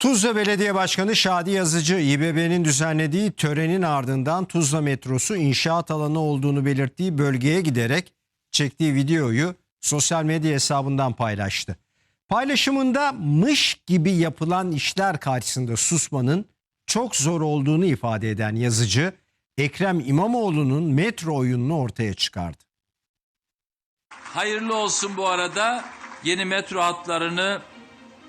Tuzla Belediye Başkanı Şadi Yazıcı, İBB'nin düzenlediği törenin ardından Tuzla metrosu inşaat alanı olduğunu belirttiği bölgeye giderek çektiği videoyu sosyal medya hesabından paylaştı. Paylaşımında mış gibi yapılan işler karşısında susmanın çok zor olduğunu ifade eden yazıcı, Ekrem İmamoğlu'nun metro oyununu ortaya çıkardı. Hayırlı olsun bu arada. Yeni metro hatlarını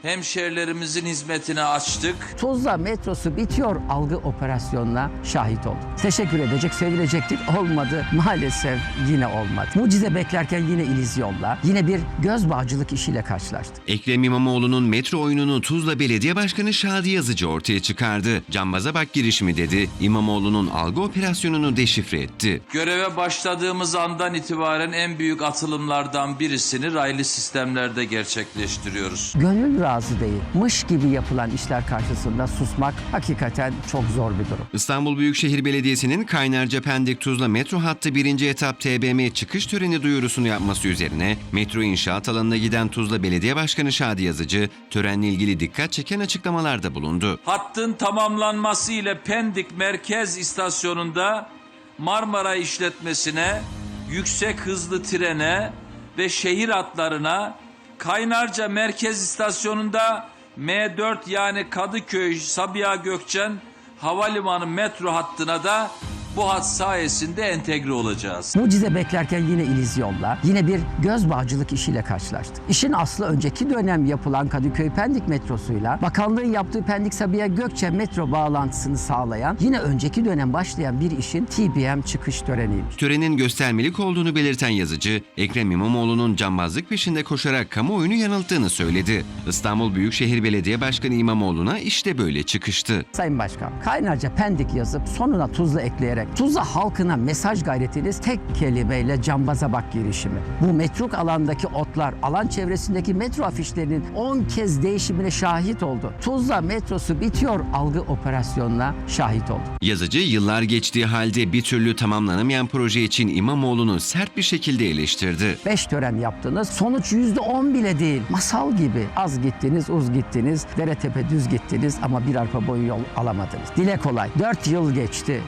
hemşerilerimizin hizmetine açtık. Tuzla metrosu bitiyor algı operasyonuna şahit olduk. Teşekkür edecek, sevilecektik. Olmadı. Maalesef yine olmadı. Mucize beklerken yine illüzyonla, yine bir göz bağcılık işiyle karşılaştık. Ekrem İmamoğlu'nun metro oyununu Tuzla Belediye Başkanı Şadi Yazıcı ortaya çıkardı. Cambaza bak girişimi dedi. İmamoğlu'nun algı operasyonunu deşifre etti. Göreve başladığımız andan itibaren en büyük atılımlardan birisini raylı sistemlerde gerçekleştiriyoruz. Gönül razı değil. Mış gibi yapılan işler karşısında susmak hakikaten çok zor bir durum. İstanbul Büyükşehir Belediyesi'nin Kaynarca Pendik Tuzla metro hattı 1. etap TBM çıkış töreni duyurusunu yapması üzerine metro inşaat alanına giden Tuzla Belediye Başkanı Şadi Yazıcı törenle ilgili dikkat çeken açıklamalarda bulundu. Hattın tamamlanması ile Pendik Merkez İstasyonu'nda Marmara işletmesine, yüksek hızlı trene ve şehir hatlarına Kaynarca Merkez İstasyonu'nda M4 yani Kadıköy Sabiha Gökçen Havalimanı metro hattına da bu hat sayesinde entegre olacağız. Mucize beklerken yine illüzyonla, yine bir göz bağcılık işiyle karşılaştık. İşin aslı önceki dönem yapılan Kadıköy Pendik metrosuyla bakanlığın yaptığı Pendik Sabiha Gökçe metro bağlantısını sağlayan yine önceki dönem başlayan bir işin TBM çıkış töreniymiş. Törenin göstermelik olduğunu belirten yazıcı, Ekrem İmamoğlu'nun cambazlık peşinde koşarak kamuoyunu yanılttığını söyledi. İstanbul Büyükşehir Belediye Başkanı İmamoğlu'na işte böyle çıkıştı. Sayın Başkan, Kaynarca Pendik yazıp sonuna Tuzla ekleyerek Tuzla halkına mesaj gayretiniz tek kelimeyle cambaza bak girişimi. Bu metruk alandaki otlar, alan çevresindeki metro afişlerinin 10 kez değişimine şahit oldu. Tuzla metrosu bitiyor algı operasyonuna şahit oldu. Yazıcı yıllar geçtiği halde bir türlü tamamlanamayan proje için İmamoğlu'nu sert bir şekilde eleştirdi. 5 tören yaptınız. Sonuç %10 bile değil. Masal gibi. Az gittiniz, uz gittiniz. Dere tepe düz gittiniz ama bir arpa boyu yol alamadınız. Dile kolay. 4 yıl geçti.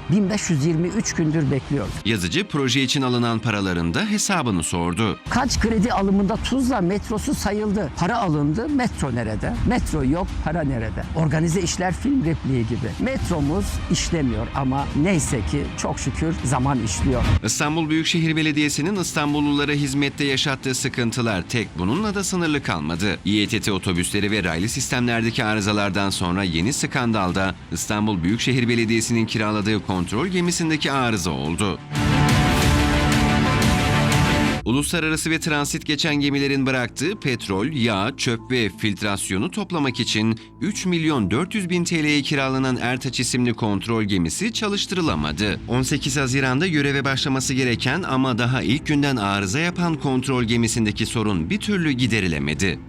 1523 gündür bekliyoruz. Yazıcı proje için alınan paraların da hesabını sordu. Kaç kredi alımında Tuzla metrosu sayıldı. Para alındı, metro nerede? Metro yok, para nerede? Organize işler film repliği gibi. Metromuz işlemiyor ama neyse ki çok şükür zaman işliyor. İstanbul Büyükşehir Belediyesi'nin İstanbullulara hizmette yaşattığı sıkıntılar tek bununla da sınırlı kalmadı. İETT otobüsleri ve raylı sistemlerdeki arızalardan sonra yeni skandalda İstanbul Büyükşehir Belediyesi'nin kiraladığı kontrol gemisindeki arıza oldu. Uluslararası ve transit geçen gemilerin bıraktığı petrol, yağ, çöp ve filtrasyonu toplamak için 3 milyon 400 bin TL'ye kiralanan Ertaç isimli kontrol gemisi çalıştırılamadı. 18 Haziran'da göreve başlaması gereken ama daha ilk günden arıza yapan kontrol gemisindeki sorun bir türlü giderilemedi.